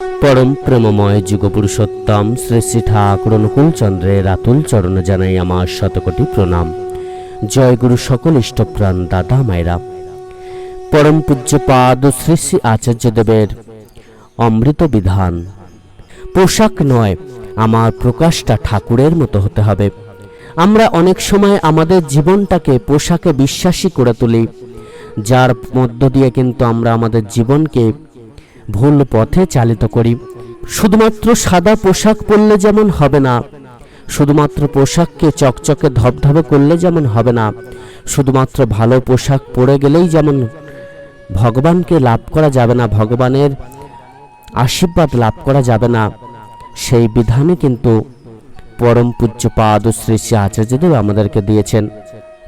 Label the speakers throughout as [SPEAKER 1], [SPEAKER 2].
[SPEAKER 1] পরম প্রেমময় যুগপুরুষোত্তম শ্রী শ্রী ঠাকুর অনুকূল চন্দ্রের আতুল চরণে জানাই আমার শতকোটি প্রণাম। জয় গুরু সকল ইষ্টপ্রাণ দাদা মায়েরা। পরম পূজ্যপাদ শ্রী শ্রী আচার্যদেবের অমৃত বিধান। পোশাক নয়, আমার প্রকাশটা ঠাকুরের মতো হতে হবে। আমরা অনেক সময় আমাদের জীবনটাকে পোশাকে বিশ্বাসী করে তুলি, যার মধ্য দিয়ে কিন্তু আমরা আমাদের জীবনকে ভুল পথে চালিত করি। শুধুমাত্র সাদা পোশাক পরলে যেমন হবে না, শুধুমাত্র পোশাককে চকচকে ধবধবে করলে যেমন হবে না, শুধুমাত্র ভালো পোশাক পরে গেলেই যেমন ভগবানকে লাভ করা যাবে না, ভগবানের আশীর্বাদ লাভ করা যাবে না, সেই বিধানে কিন্তু পরম পূজ্য পাদ শ্রী শ্রী আচার্যদেব আমাদেরকে দিয়েছেন।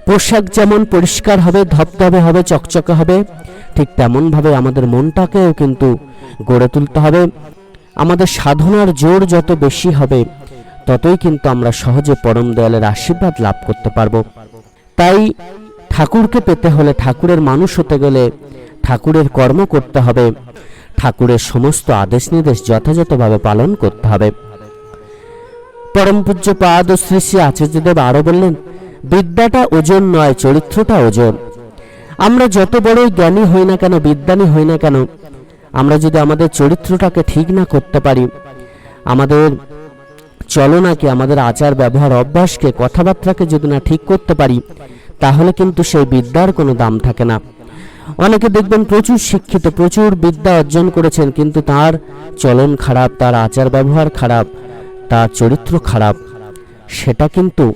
[SPEAKER 1] পোশাক যেমন পরিষ্কার হবে, ধবধবে হবে, চকচকে হবে, ঠিক তেমনভাবে আমাদের মনটাকেও কিন্তু গড়ে তুলতে হবে। আমাদের সাধনার জোর যত বেশি হবে, ততই কিন্তু আমরা সহজে পরম দয়ালের আশীর্বাদ লাভ করতে পারব। তাই ঠাকুরকে পেতে হলে ঠাকুরের মানুষ হতে গেলে ঠাকুরের কর্ম করতে হবে। ঠাকুরের সমস্ত আদেশ নির্দেশ যথাযথভাবে পালন করতে হবে। পরম পূজ্য পাদ ও শ্রী শ্রী আচার্যদেব আরও বললেন বিদ্যাটা ওজন নয়, চরিত্রটা ওজন। আমরা যত বড়ই জ্ঞানী হই না কেন বিদ্যানী হই না কেন, আমরা যদি আমাদের চরিত্রটাকে ঠিক না করতে পারি, আমাদের চলনাকে, আমাদের আচার, ব্যবহার, অভ্যাসকে, কথাবার্তাকে যদি না ঠিক করতে পারি, তাহলে কিন্তু সেই বিদ্যার কোনো দাম থাকে না। অনেকে দেখবেন প্রচুর শিক্ষিত, প্রচুর বিদ্যা অর্জন করেছেন, কিন্তু তার চলন খারাপ, তার আচার ব্যবহার খারাপ, তার চরিত্র খারাপ। সেটা কিন্তু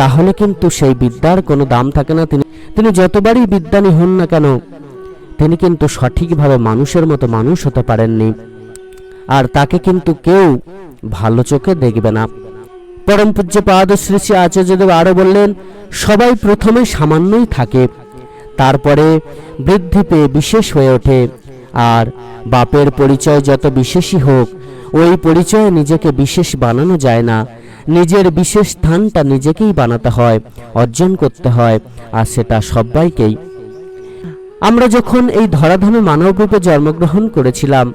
[SPEAKER 1] তাহলে কিন্তু সেই বিদ্যার কোনো দাম থাকে না। তিনি তিনি যতবারই বিদ্যানী হন না কেন, তিনি কিন্তু সঠিকভাবে মানুষের মতো মানুষ হতে পারেননি। আর তাকে কিন্তু কেউ ভালো চোখে দেখবে না। পরম পূজ্য পাদ শ্রী শ্রী আচার্যদেব আরও বললেন, সবাই প্রথমে সামান্যই থাকে, তারপরে বৃদ্ধি পেয়ে বিশেষ হয়ে ওঠে, আর বাপের পরিচয় যত বিশেষই হোক, ওই পরিচয়ে নিজেকে বিশেষ বানানো যায় না। নিজের বিশেষ স্থানটা নিজেকেই বানাতে হয়, অর্জন করতে হয়, আর সেটা সবাইকেই। আমরা যখন এই ধরাধামে মানবরূপে জন্মগ্রহণ করেছিলাম,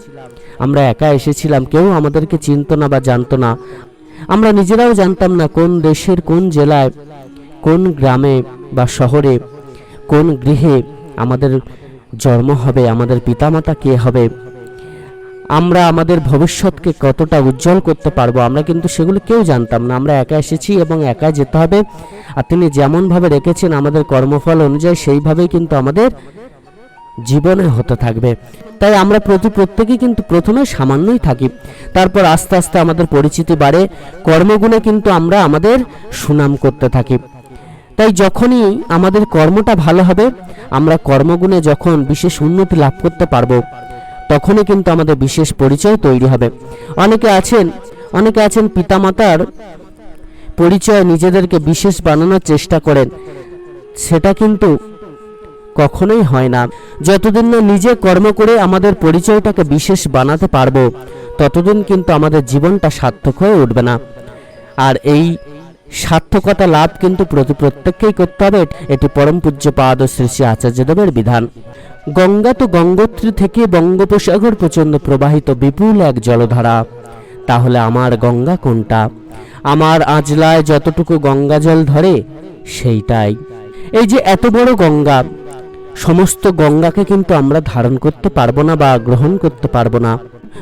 [SPEAKER 1] আমরা একা এসেছিলাম, কেউ আমাদেরকে চিনত না বা জানতো না। আমরা নিজেরাও জানতাম না কোন দেশের কোন জেলায়, কোন গ্রামে বা শহরে, কোন গৃহে আমাদের জন্ম হবে, আমাদের পিতামাতা কে হবে। আমরা আমাদের ভবিষ্যৎকে কতটা উজ্জ্বল করতে পারব, আমরা কিন্তু সেগুলো কেউ জানতাম না। আমরা একা এসেছি এবং একা যেতে হবে। আর তিনি যেমনভাবে রেখেছেন আমাদের কর্মফল অনুযায়ী, সেইভাবেই কিন্তু আমাদের জীবনে হতে থাকবে। তাই আমরা প্রতি প্রত্যেকেই কিন্তু প্রথমে সামান্যই থাকি। তারপর আস্তে আস্তে আমাদের পরিচিতি বাড়ে। কর্মগুণে কিন্তু আমরা আমাদের সুনাম করতে থাকি। তাই যখনই আমাদের কর্মটা ভালো হবে, আমরা কর্মগুণে যখন বিশেষ উন্নতি লাভ করতে পারব তখনই কিন্তু আমাদের বিশেষ পরিচয় তৈরি হবে। অনেকে আছেন অনেকে আছেন পিতামাতার পরিচয় নিজেদেরকে বিশেষ বানানোর চেষ্টা করেন। সেটা কিন্তু কখনোই হয় না। যতদিন না নিজে কর্ম করে আমাদের পরিচয়টাকে বিশেষ বানাতে পারব, ততদিন কিন্তু আমাদের জীবনটা সার্থক হয়ে উঠবে না। আর এই সার্থকতা লাভ কিন্তু প্রতি প্রত্যেককেই করতে হবে। এটি পরম পূজ্য পাদ ও শ্রী শ্রী আচার্যদেবের বিধান। গঙ্গা তো গঙ্গোত্রী থেকে বঙ্গোপসাগর পর্যন্ত প্রবাহিত বিপুল এক জলধারা। তাহলে আমার গঙ্গা কোনটা? আমার আজলায় যতটুকু গঙ্গা জল ধরে, সেইটাই। এই যে এত বড় গঙ্গা, সমস্ত গঙ্গাকে কিন্তু আমরা ধারণ করতে পারব না বা গ্রহণ করতে পারব না।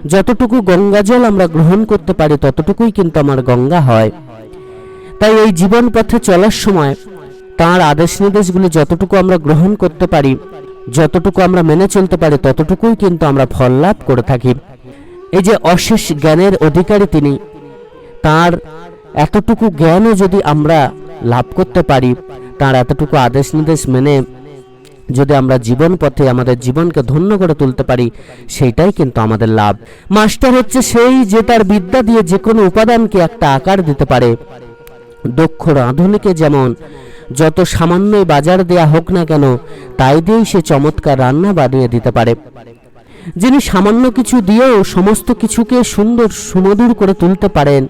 [SPEAKER 1] যতটুকু গঙ্গা জল আমরা গ্রহণ করতে পারি, ততটুকুই কিন্তু আমার গঙ্গা হয়। তাই এই জীবন পথে চলার সময় তার আদেশ নির্দেশগুলি যতটুকু আমরা গ্রহণ করতে পারি, যতটুকু আমরা মেনে চলতে পারি, ততটুকুই কিন্তু আমরা ফল লাভ করে থাকি। এই যে অশেষ জ্ঞানের অধিকারী তিনি, তার এতটুকু জ্ঞানও যদি আমরা লাভ করতে পারি, তার এতটুকু আদেশ নির্দেশ মেনে যদি আমরা জীবন পথে আমাদের জীবনকে ধন্য করে তুলতে পারি, সেইটাই কিন্তু আমাদের লাভ। মাস্টার হচ্ছে সেই যে তার বিদ্যা দিয়ে যে কোনো উপাদানকে একটা আকার দিতে পারে। দক্ষ রাঁধুনিকে যেমন, যত সামান্যই বাজার দেয়া হোক না কেন, তাই দিয়েই সে চমৎকার রান্না বানিয়ে দিতে পারে। যিনি সামান্য কিছু দিয়েও সমস্ত কিছুকে সুন্দর সুমধুর করে তুলতে পারেন,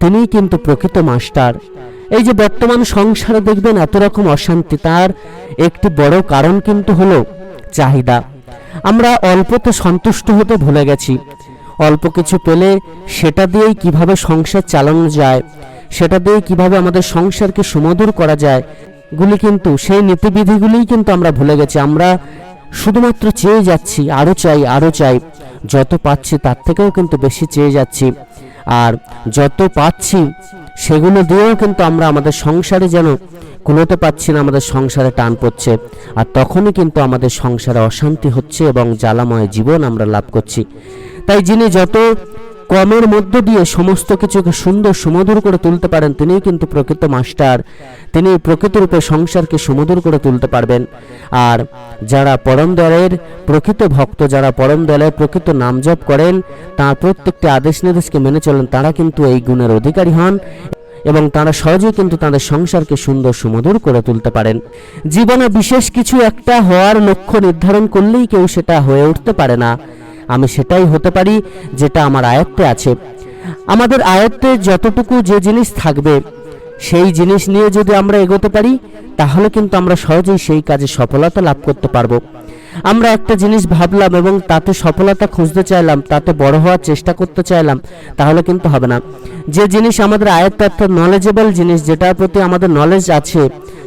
[SPEAKER 1] তিনিই কিন্তু প্রকৃত মাস্টার। এই যে বর্তমান সংসারে দেখবেন এত রকম অশান্তি, তার একটি বড় কারণ কিন্তু হলো চাহিদা। আমরা অল্পতে সন্তুষ্ট হতে ভুলে গেছি। অল্প কিছু পেলে সেটা দিয়েই কীভাবে সংসার চালানো যায় সেটা দিয়ে কীভাবে আমাদের সংসারকে সুমধুর করা যায়, গুলি কিন্তু সেই নীতিবিধিগুলিই কিন্তু আমরা ভুলে গেছি। আমরা শুধুমাত্র চেয়ে যাচ্ছি আরও চাই আরও চাই। যত পাচ্ছি তার থেকেও কিন্তু বেশি চেয়ে যাচ্ছি। আর যত পাচ্ছি সেগুলো দিয়েও কিন্তু আমরা আমাদের সংসারে যেন কুলোতে পাচ্ছি না, আমাদের সংসারে টান পড়ছে। আর তখনই কিন্তু আমাদের সংসারে অশান্তি হচ্ছে এবং জ্বালাময় জীবন আমরা লাভ করছি। তাই যিনি যত কমের মধ্য দিয়ে সমস্ত কিছুকে সুন্দর সুমধুর করে তুলতে পারেন তিনিই কিন্তু প্রকৃত মাস্টার। তিনি প্রকৃত রূপে সংসারকে সুমধুর করে তুলতে পারবেন। আর যারা পরম দলের প্রকৃত ভক্ত, যারা পরম দয়ালের প্রকৃত নাম জপ করেন, তার প্রত্যেকটি আদেশ নির্দেশকে মেনে চলেন, তারা কিন্তু এই গুণের অধিকারী হন এবং তারা সহজেই কিন্তু তাদের সংসারকে সুন্দর সুমধুর করে তুলতে পারেন। জীবনে বিশেষ কিছু একটা হওয়ার লক্ষ্য নির্ধারণ করলেই কেউ সেটা হয়ে উঠতে পারে না। আমি সেটাই হতে পারি যেটা আমার আয়ত্তে আছে। আমাদের আয়ত্তে যতটুকু যে জিনিস থাকবে, সেই জিনিস নিয়ে যদি আমরা এগোতে পারি, তাহলে কিন্তু আমরা সহজেই সেই কাজে সফলতা লাভ করতে পারব। আমরা একটা জিনিস ভাবলাম এবং তাতে সফলতা খুঁজতে চাইলাম, তাতে বড় হওয়ার চেষ্টা করতে চাইলাম, তাহলে কিন্তু হবে না। যে জিনিস আমাদের আয়ত্ত, অর্থাৎ নলেজেবল জিনিস যেটার প্রতি আমাদের নলেজ আছে,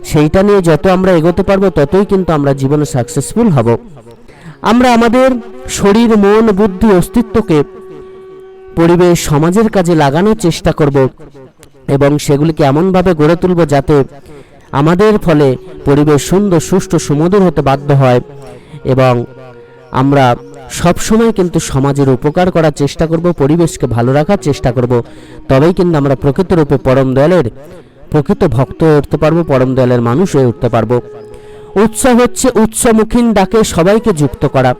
[SPEAKER 1] সেইটা নিয়ে যত আমরা এগোতে পারব, ততই কিন্তু আমরা জীবনে সাকসেসফুল হব। আমরা আমাদের শরীর, মন, বুদ্ধি, অস্তিত্বকে পরিবেশ, সমাজের কাজে লাগানোর চেষ্টা করব এবং সেগুলিকে এমনভাবে গড়ে তুলব যাতে আমাদের ফলে পরিবেশ সুন্দর, সুষ্ঠু, সুমধুর হতে বাধ্য হয় এবং আমরা সব সময় কিন্তু সমাজের উপকার করার চেষ্টা করব, পরিবেশকে ভালো রাখার চেষ্টা করব। তবেই কিন্তু আমরা প্রকৃত রূপে পরম দয়ালের, প্রকৃত ভক্ত হয়ে উঠতে পারব, পরম দয়ালের মানুষ হয়ে উঠতে পারব। উৎসব হচ্ছে উৎসমুখীন ডাকে সবাইকে যুক্ত করা।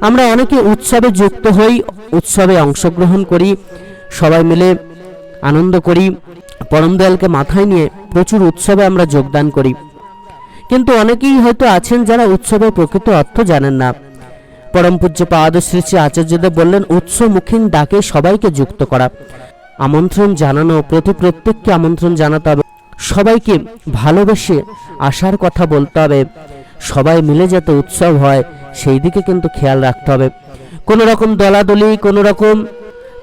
[SPEAKER 1] আমরা অনেকে উৎসবে যুক্ত হই, উৎসবে অংশগ্রহণ করি, সবাই মিলে আনন্দ করি, পরম দয়ালকে মাথায় নিয়ে প্রচুর উৎসবে আমরা যোগদান করি। কিন্তু অনেকেই হয়তো আছেন যারা উৎসবের প্রকৃত অর্থ জানেন না। পরম পূজ্য পাদশ্রী শ্রী আচার্যদেব বললেন, উৎসমুখীন ডাকে সবাইকে যুক্ত করা। আমন্ত্রণ জানানো, প্রতি প্রত্যেককে আমন্ত্রণ জানাতে হবে। সবাইকে ভালোবেসে আসার কথা বলতে হবে। সবাই মিলে যাতে উৎসব হয়, সেই দিকে কিন্তু খেয়াল রাখতে হবে। কোনো রকম দলাদলি, কোনো রকম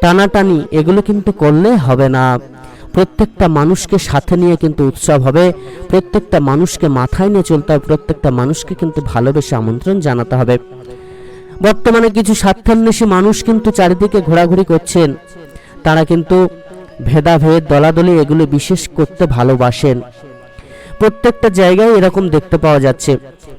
[SPEAKER 1] টানাটানি, এগুলো কিন্তু করলে হবে না। প্রত্যেকটা মানুষকে সাথে নিয়ে কিন্তু উৎসব হবে। প্রত্যেকটা মানুষকে মাথায় নিয়ে চলতে হবে। প্রত্যেকটা মানুষকে কিন্তু ভালোবেসে আমন্ত্রণ জানাতে হবে। বর্তমানে কিছু স্বার্থান্বেষী মানুষ কিন্তু চারিদিকে ঘোরাঘুরি করছেন। তারা কিন্তু ভেদাভেদ, দলাদলি এগুলো বিশেষ করতে ভালোবাসেন। প্রত্যেকটা জায়গায় এরকম দেখতে পাওয়া যাচ্ছে।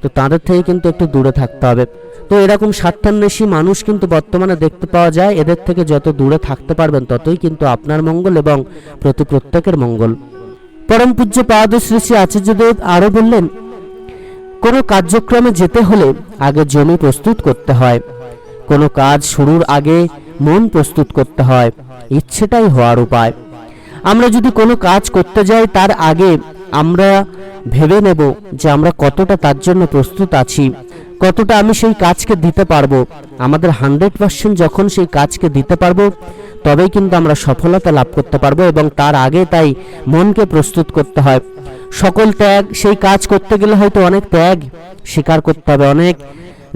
[SPEAKER 1] তো তাদের থেকে কিন্তু একটু দূরে থাকতে হবে। তো এরকম স্বার্থান্বেষী মানুষ কিন্তু বর্তমানে দেখতে পাওয়া যায়, এদের থেকে যত দূরে থাকতে পারবেন ততই কিন্তু আপনার মঙ্গল এবং প্রতি প্রত্যেকের মঙ্গল। পরম পূজ্য পাদ শ্রী শ্রী আচার্যদেব আরও বললেন, কোনো কার্যক্রমে যেতে হলে আগে জমি প্রস্তুত করতে হয়। কোনো কাজ শুরুর আগে মন প্রস্তুত করতে হয়। ইচ্ছেটাই হওয়ার উপায়। আমরা যদি কোনো কাজ করতে যাই, তার আগে আমরা ভেবে নেব যে আমরা কতটা তার জন্য প্রস্তুত আছি, কতটা আমি সেই কাজকে দিতে পারব। আমাদের হান্ড্রেড পার্সেন্ট যখন সেই কাজকে দিতে পারব, তবেই কিন্তু আমরা সফলতা লাভ করতে পারব এবং তার আগে তাই মনকে প্রস্তুত করতে হয়। সকল ত্যাগ, সেই কাজ করতে গেলে হয়তো অনেক ত্যাগ স্বীকার করতে হবে, অনেক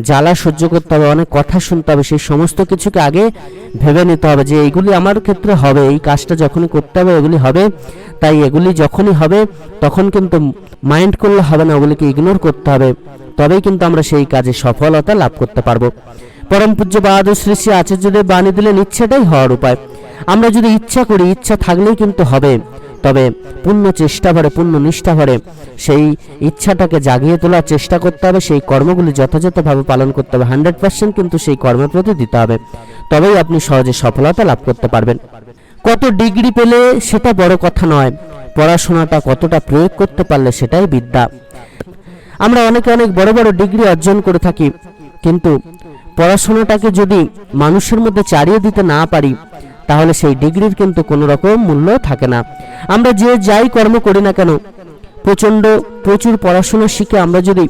[SPEAKER 1] জ্বালা সহ্য করতে হবে, অনেক কথা শুনতে হবে, সেই সমস্ত কিছুকে আগে ভেবে নিতে হবে যে এইগুলি আমার ক্ষেত্রে হবে, এই কাজটা যখনই করতে হবে এগুলি হবে। তাই এগুলি যখনই হবে, তখন কিন্তু মাইন্ড করলে হবে না, ওগুলিকে ইগনোর করতে হবে। তবেই কিন্তু আমরা সেই কাজে সফলতা লাভ করতে পারব। পরম পূজ্য বাহাদুর শ্রী শ্রী আচার্যদেব বাণী দিলেন, ইচ্ছাটাই হওয়ার উপায়। আমরা যদি ইচ্ছা করি, ইচ্ছা থাকলেই কিন্তু হবে। তবে পূর্ণ চেষ্টা ভরে, পূর্ণ নিষ্ঠা ভরে সেই ইচ্ছাটাকে জাগিয়ে তোলার চেষ্টা করতে হবে, সেই কর্মগুলি যথাযথভাবে পালন করতে হবে। হান্ড্রেড পার্সেন্ট কিন্তু সেই কর্মের প্রতি দিতে হবে। তবেই আপনি সহজে সফলতা লাভ করতে পারবেন। কত ডিগ্রি পেলে সেটা বড় কথা নয়, পড়াশোনাটা কতটা প্রয়োগ করতে পারলে সেটাই বিদ্যা। আমরা অনেকে অনেক বড় বড় ডিগ্রি অর্জন করে থাকি, কিন্তু পড়াশোনাটাকে যদি মানুষের মধ্যে চারিয়ে দিতে না পারি তাহলে সেই ডিগ্রির কিন্তু কোনো রকম মূল্য থাকে না। আমরা যে যাই কর্ম করি না কেন, প্রচণ্ড প্রচুর পড়াশোনা শিখে আমরা যদি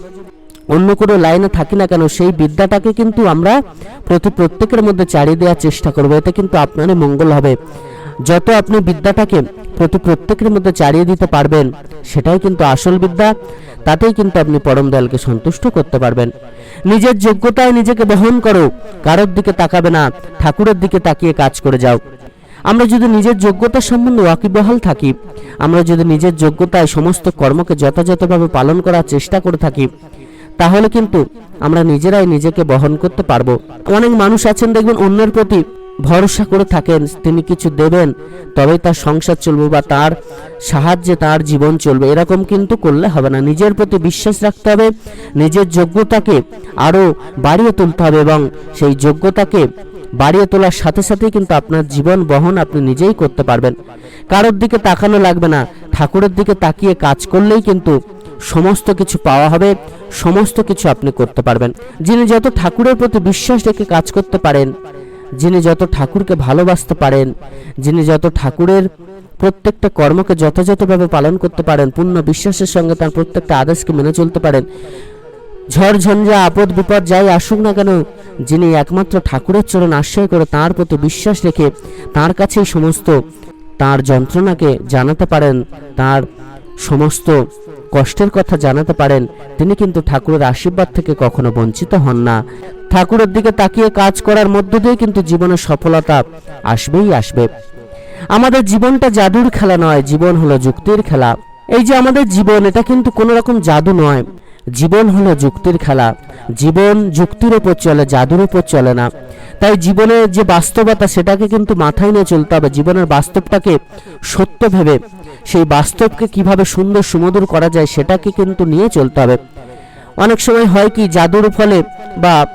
[SPEAKER 1] অন্য কোনো লাইনে থাকি না কেন, সেই বিদ্যাটাকে কিন্তু আমরা প্রতি প্রত্যেকের মধ্যে চালিয়ে দেওয়ার চেষ্টা করব। এতে কিন্তু আপনারই মঙ্গল হবে। যত আপনি বিদ্যাটাকে প্রতি প্রত্যেকের মধ্যে চালিয়ে দিতে পারবেন, সেটাই কিন্তু আসল বিদ্যা। তাতেই কিন্তু আপনি পরম দয়ালকে সন্তুষ্ট করতে পারবেন। নিজের যোগ্যতায় নিজেকে বহন করো, কারোর দিকে তাকাবে না, ঠাকুরের দিকে তাকিয়ে কাজ করে যাও। আমরা যদি নিজের যোগ্যতা সম্বন্ধে ওয়াকিবহাল থাকি, আমরা যদি নিজের যোগ্যতায় সমস্ত কর্মকে যথাযথভাবে পালন করার চেষ্টা করে থাকি, তাহলে কিন্তু আমরা নিজেরাই নিজেকে বহন করতে পারব। অনেক মানুষ আছেন দেখবেন অন্যের প্রতি ভরসা করে থাকেন, তিনি কিছু দেবেন, তবেই তার সংসার চলবে বা তার সাহায্যে তার জীবন চলবে। এরকম কিন্তু করলে হবে না। নিজের প্রতি বিশ্বাস রাখতে হবে, নিজের যোগ্যতাকে আরও বাড়িয়ে তুলতে হবে এবং সেই যোগ্যতাকে বাড়িয়ে তোলার সাথে সাথেই কিন্তু আপনার জীবন বহন আপনি নিজেই করতে পারবেন। কারোর দিকে তাকানো লাগবে না। ঠাকুরের দিকে তাকিয়ে কাজ করলেই কিন্তু সমস্ত কিছু পাওয়া হবে, সমস্ত কিছু আপনি করতে পারবেন। যিনি যত ঠাকুরের প্রতি বিশ্বাস রেখে কাজ করতে পারেন যিনি যত ঠাকুরকে ভালোবাসতে পারেন, যিনি যত ঠাকুরের প্রত্যেকটা কর্মকে যথাযথভাবে পালন করতে পারেন, পূর্ণ বিশ্বাসের সঙ্গে তার প্রত্যেকটা আদেশকে মেনে চলতে পারেন, ঝড়, ঝঞ্ঝা, আপদ, বিপদ যাই আসুক না কেন, যিনি একমাত্র ঠাকুরের চরণ আশ্রয় করে তার প্রতি বিশ্বাস রেখে তার কাছেই সমস্ত তার যন্ত্রণাকে জানাতে পারেন, তার সমস্ত কষ্টের কথা জানাতে পারেন, তিনি কিন্তু ঠাকুরের আশীর্বাদ থেকে কখনো বঞ্চিত হন না। ঠাকুরের দিকে তাকিয়ে কাজ করার মধ্য দিয়ে কিন্তু জীবনের সফলতা আসবেই আসবে। আমাদের জীবনটা জাদুর খেলা নয়, জীবন হলো যুক্তির খেলা। এই যে আমাদের জীবন, এটা কিন্তু কোনো রকম জাদু নয়। জীবন হলো যুক্তির খেলা। জীবন যুক্তির উপর চলে, জাদুর উপর চলে না। তাই জীবনের যে বাস্তবতা, সেটাকে কিন্তু মাথায় নিয়ে চলতে হবে। জীবনের বাস্তবটাকে সত্য ভেবে সেই বাস্তবকে কীভাবে সুন্দর সুমধুর করা যায় সেটাকে কিন্তু নিয়ে চলতে হবে। অনেক সময় হয় কি জাদুর ফলে বা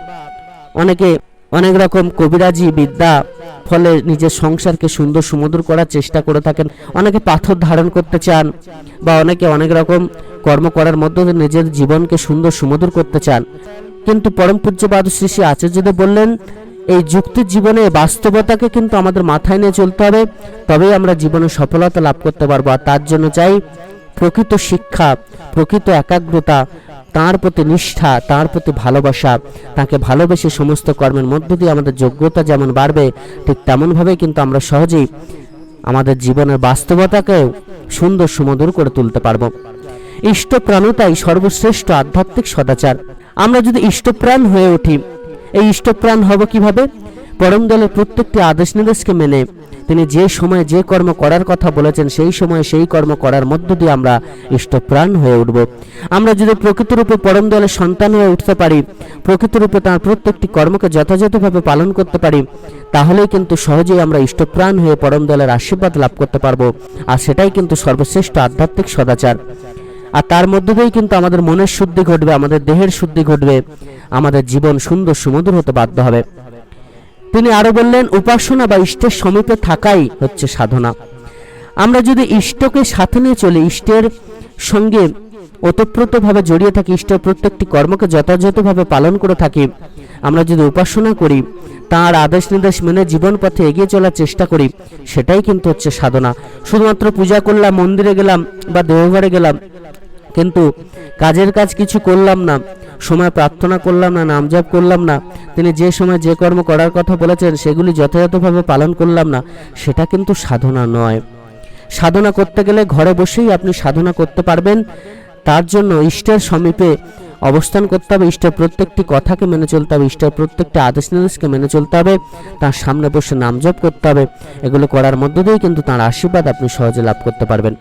[SPEAKER 1] অনেকে অনেক রকম কবিরাজি বিদ্যা ফলে নিজের সংসারকে সুন্দর সুমধুর করার চেষ্টা করে থাকেন। অনেকে পাথর ধারণ করতে চান বা অনেকে অনেক রকম কর্ম করার মধ্য নিজের জীবনকে সুন্দর সুমধুর করতে চান। কিন্তু পরম পূজ্যপাদ শ্রী শ্রী আচার্যদেব বললেন এই যুক্তির জীবনে বাস্তবতাকে কিন্তু আমাদের মাথায় নিয়ে চলতে হবে। তবেই আমরা জীবনে সফলতা লাভ করতে পারব। আর তার জন্য চাই প্রকৃত শিক্ষা, প্রকৃত একাগ্রতা, তার প্রতি নিষ্ঠা, তার প্রতি ভালোবাসা, তাকে ভালোবেসে সমস্ত কর্মের মধ্য দিয়ে আমাদের যোগ্যতা যেমন বাড়বে, ঠিক তেমনভাবেই কিন্তু আমরা সহজেই আমাদের জীবনের বাস্তবতাকেও সুন্দর সুমধুর করে তুলতে পারব। ইষ্টপ্রাণতাই সর্বশ্রেষ্ঠ আধ্যাত্মিক সদাচার। আমরা যদি ইষ্টপ্রাণ হয়ে উঠি এই ইষ্টপ্রাণ হব কীভাবে? পরম দলের প্রত্যেকটি আদেশ নির্দেশকে মেনে। তিনি যে সময় যে কর্ম করার কথা বলেছেন, সেই সময় সেই কর্ম করার মধ্য দিয়ে আমরা ইষ্টপ্রাণ হয়ে উঠব। আমরা যদি প্রকৃতরূপে পরম দলের সন্তান হয়ে উঠতে পারি, প্রকৃতরূপে তার প্রত্যেকটি কর্মকে যথাযথভাবে পালন করতে পারি, তাহলেই কিন্তু সহজেই আমরা ইষ্টপ্রাণ হয়ে পরম দলের আশীর্বাদ লাভ করতে পারব। আর সেটাই কিন্তু সর্বশ্রেষ্ঠ আধ্যাত্মিক সদাচার। আর তার মধ্য দিয়েই কিন্তু আমাদের মনের শুদ্ধি ঘটবে, আমাদের দেহের শুদ্ধি ঘটবে, আমাদের জীবন সুন্দর সুমধুর হতে বাধ্য হবে। তিনি আরও বললেন, উপাসনা বা ইষ্টের সমীপে থাকাই হচ্ছে সাধনা। আমরা যদি ইষ্টকে সাথে নিয়ে চলি, ইষ্টের সঙ্গে ওতপ্রোতভাবে জড়িয়ে থাকি, ইষ্টের প্রত্যেকটি কর্মকে যথাযথভাবে পালন করে থাকি, আমরা যদি উপাসনা করি, তার আদেশ নির্দেশ মেনে জীবন পথে এগিয়ে চলার চেষ্টা করি, সেটাই কিন্তু হচ্ছে সাধনা। শুধুমাত্র পূজা করলাম, মন্দিরে গেলাম বা দেওঘরে গেলাম কিন্তু কাজের কাজ কিছু করলাম না, সময় প্রার্থনা করলাম না নাম জপ করলাম না, তিনি যে সময় যে কর্ম করার কথা বলেছেন, সেগুলি যথাযথভাবে পালন করলাম না, সেটা কিন্তু সাধনা নয়। সাধনা করতে গেলে ঘরে বসেই আপনি সাধনা করতে পারবেন, তার জন্য ইষ্টের সমীপে অবস্থান করতে হবে, ইষ্টের প্রত্যেকটি কথাকে মেনে চলতে হবে, ইষ্টের প্রত্যেকটি আদেশ নির্দেশকে মেনে চলতে হবে, তার সামনে বসে নাম জপ করতে হবে, এগুলো করার মধ্য দিয়েই কিন্তু তার আশীর্বাদ আপনি সহজে লাভ করতে পারবেন।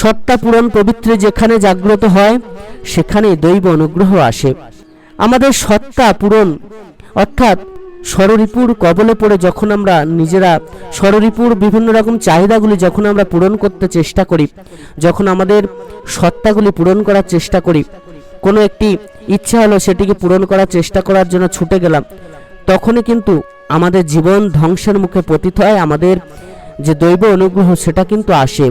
[SPEAKER 1] সত্তা পূরণ পবিত্রে যেখানে জাগ্রত হয় সেখানে দৈব অনুগ্রহ আসে। আমাদের সত্তা পূরণ, অর্থাৎ ষড়রিপুর কবলে পড়ে যখন আমরা নিজেরা ষড়রিপুর বিভিন্ন রকম চাহিদাগুলি যখন আমরা পূরণ করতে চেষ্টা করি, যখন আমাদের সত্তাগুলি পূরণ করার চেষ্টা করি, কোনো একটি ইচ্ছা হলো সেটিকে পূরণ করার চেষ্টা করার জন্য ছুটে গেলাম, তখনই কিন্তু আমাদের জীবন ধ্বংসের মুখে পতিত হয়, আমাদের যে দৈব অনুগ্রহ সেটা কিন্তু আসে।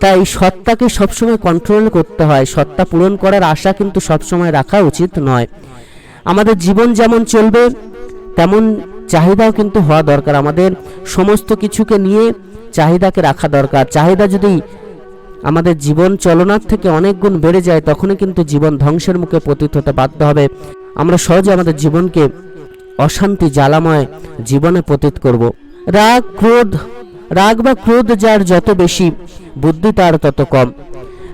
[SPEAKER 1] তাই সত্তাকে সবসময় কন্ট্রোল করতে হয়। সত্তা পূরণ করার আশা কিন্তু সবসময় রাখা উচিত নয়। আমাদের জীবন যেমন চলবে, তেমন চাহিদাও কিন্তু হওয়া দরকার। আমাদের সমস্ত কিছুকে নিয়ে চাহিদাকে রাখা দরকার। চাহিদা যদি আমাদের জীবন চলনার থেকে অনেক গুণ বেড়ে যায়, তখনই কিন্তু জীবন ধ্বংসের মুখে পতিত হতে বাধ্য হবে। আমরা সহজে আমাদের জীবনকে অশান্তি, জ্বালাময় জীবনে পতিত করব। রাগ, ক্রোধ রাগ বা ক্রোধ যার যত বেশি, বুদ্ধি তার তত কম।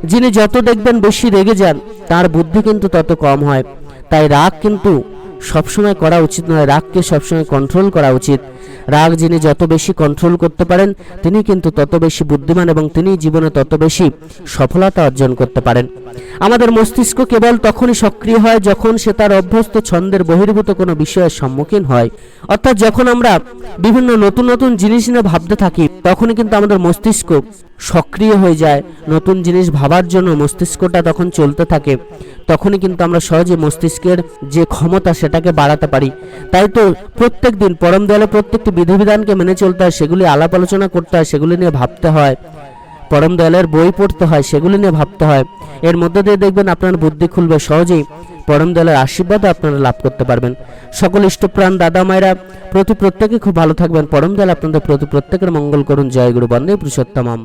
[SPEAKER 1] যিনি যত দেখবেন বেশি রেগে যান, তার বুদ্ধি কিন্তু তত কম হয়। তাই রাগ কিন্তু সবসময় করা উচিত নয়, রাগকে সবসময় কন্ট্রোল করা উচিত। রাগ যিনি যত বেশি কন্ট্রোল করতে পারেন, তিনি কিন্তু তত বেশি বুদ্ধিমান এবং তিনি জীবনে তত বেশি সফলতা অর্জন করতে পারেন। আমাদের মস্তিষ্ক কেবল তখনই সক্রিয় হয় যখন সে তার অভ্যস্ত ছন্দের বহির্ভূত কোনো বিষয়ের সম্মুখীন হয়। অর্থাৎ যখন আমরা বিভিন্ন নতুন নতুন জিনিস নিয়ে ভাবতে থাকি, তখনই কিন্তু আমাদের মস্তিষ্ক সক্রিয় হয়ে যায়। নতুন জিনিস ভাবার জন্য মস্তিষ্কটা তখন চলতে থাকে। তখনই কিন্তু আমরা সহজে মস্তিষ্কের যে ক্ষমতা, সেটাকে বাড়াতে পারি। তাই তো প্রত্যেক দিন পরম দয়ালে প্রত্যেকটি বিধিবিধানকে মেনে চলতে হয়, সেগুলি আলাপ আলোচনা করতে হয়, সেগুলি নিয়ে ভাবতে হয়। পরম দয়ালের বই পড়তে হয়, সেগুলি নিয়ে ভাবতে হয়। এর মধ্যে দিয়ে দেখবেন আপনার বুদ্ধি খুলবে সহজেই। পরম দয়ালের আশীর্বাদ আপনারা লাভ করতে পারবেন। সকল ইষ্টপ্রাণ দাদা মায়েরা, প্রতি প্রত্যেকে খুব ভালো থাকবেন। পরম দয়াল আপনাদের প্রতি প্রত্যেকের মঙ্গল করুন। জয় গুরু বন্দে পুরুষোত্তমম।